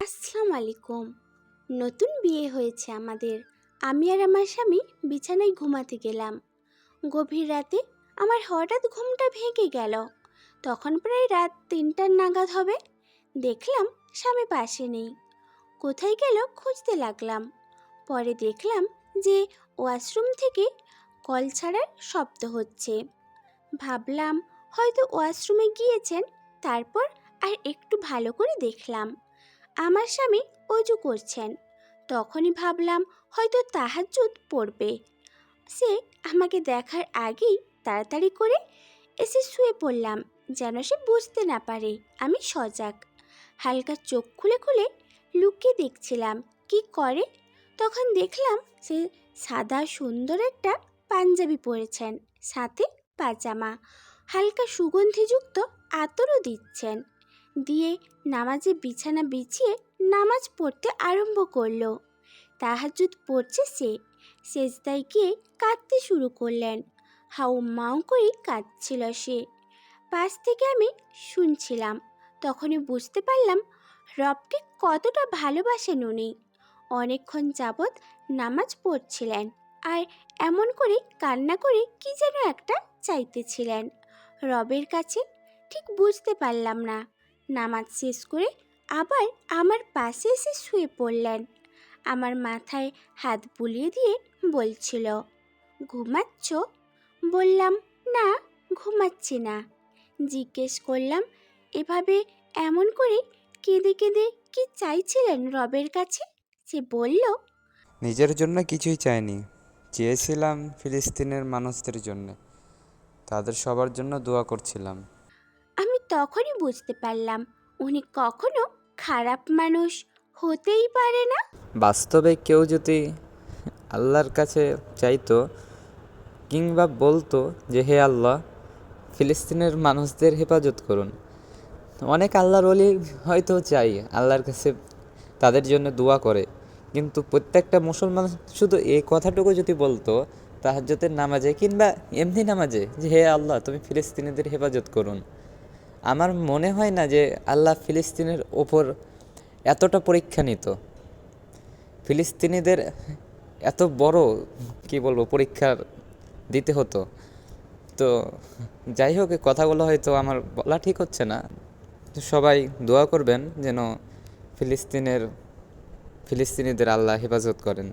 আসসালামু আলাইকুম নতুন বিয়ে হয়েছে আমাদের। আমি আর আমার স্বামী বিছানায় ঘুমাতে গেলাম। গভীর রাতে আমার হঠাৎ ঘুমটা ভেঙে গেল। তখন প্রায় রাত তিনটার নাগাদ হবে। দেখলাম স্বামী পাশে নেই। কোথায় গেল খুঁজতে লাগলাম। পরে দেখলাম যে ওয়াশরুম থেকে কল ছাড়ার শব্দ হচ্ছে। ভাবলাম হয়তো ওয়াশরুমে গিয়েছেন, তারপর আর একটু ভালো করে দেখলাম। আমার স্বামী অজু করছেন। তখনই ভাবলাম হয়তো তাহাজ্জুদ পড়বে। সে আমাকে দেখার আগেই তাড়াতাড়ি করে এসে শুয়ে পড়লাম, যেন সে বুঝতে না পারে আমি সজাগ। হালকা চোখ খুলে খুলে লুকিয়ে দেখছিলাম, কি করে? তখন দেখলাম সে সাদা সুন্দর একটা পাঞ্জাবি পরেছেন, সাথে পাজামা। হালকা সুগন্ধিযুক্ত আতরও দিচ্ছেন। দিয়ে নামাজে বিছানা বিছিয়ে নামাজ পড়তে আরম্ভ করল। তাহাজুদ পড়ছে সে। সেজদায় গিয়ে কাঁদতে শুরু করলেন। হাউ মাউ করে কাঁদছিল সে। পাশ থেকে আমি শুনছিলাম। তখনই বুঝতে পারলাম, রবকে কতটা ভালোবাসেন উনি। অনেকক্ষণ যাবৎ নামাজ পড়ছিলেন আর এমন করে কান্না করে কি যেন একটা চাইতেছিলেন। রবের কাছে ঠিক বুঝতে পারলাম না। নামাজ শেষ করে আবার আমার পাশে এসে শুয়ে পড়লেন। আমার মাথায় হাত বুলিয়ে দিয়ে বলছিল, ঘুমাচ্ছ? বললাম, না, ঘুমাচ্ছি না। জিজ্ঞেস করলাম, এভাবে এমন করে কেঁদে কেঁদে কি চাইছিলেন রবের কাছে? সে বলল, নিজের জন্য কিছুই চাইনি। চেয়েছিলাম ফিলিস্তিনের মানুষদের জন্য। তাদের সবার জন্য দোয়া করছিলাম। আমি তখনই বুঝতে পারলাম উনি কখনো খারাপ মানুষ হতেই পারে না। বাস্তবে কেউ যদি আল্লাহর কাছে চাইতো কিংবা বলতো যে হে আল্লাহ ফিলিস্তিনের মানুষদের হেফাজত করুন। অনেক আল্লাহর অলি হয়তো চাই আল্লাহর কাছে তাদের জন্য দোয়া করে। কিন্তু প্রত্যেকটা মুসলমান শুধু এই কথাটুকু যদি বলতো তাহাজ্জতের নামাজে কিংবা এমনি নামাজে যে, হে আল্লাহ, তুমি ফিলিস্তিনিদের হেফাজত করুন। আমার মনে হয় না যে আল্লাহ ফিলিস্তিনের ওপর এতটা পরীক্ষা নিত। ফিলিস্তিনিদের এত বড়, কি বলব পরীক্ষা দিতে হতো। তো যাই হোক কথাগুলো হয়তো আমার বলা ঠিক হচ্ছে না। সবাই দোয়া করবেন যেন ফিলিস্তিনের, ফিলিস্তিনিদের আল্লাহ হেফাজত করেন।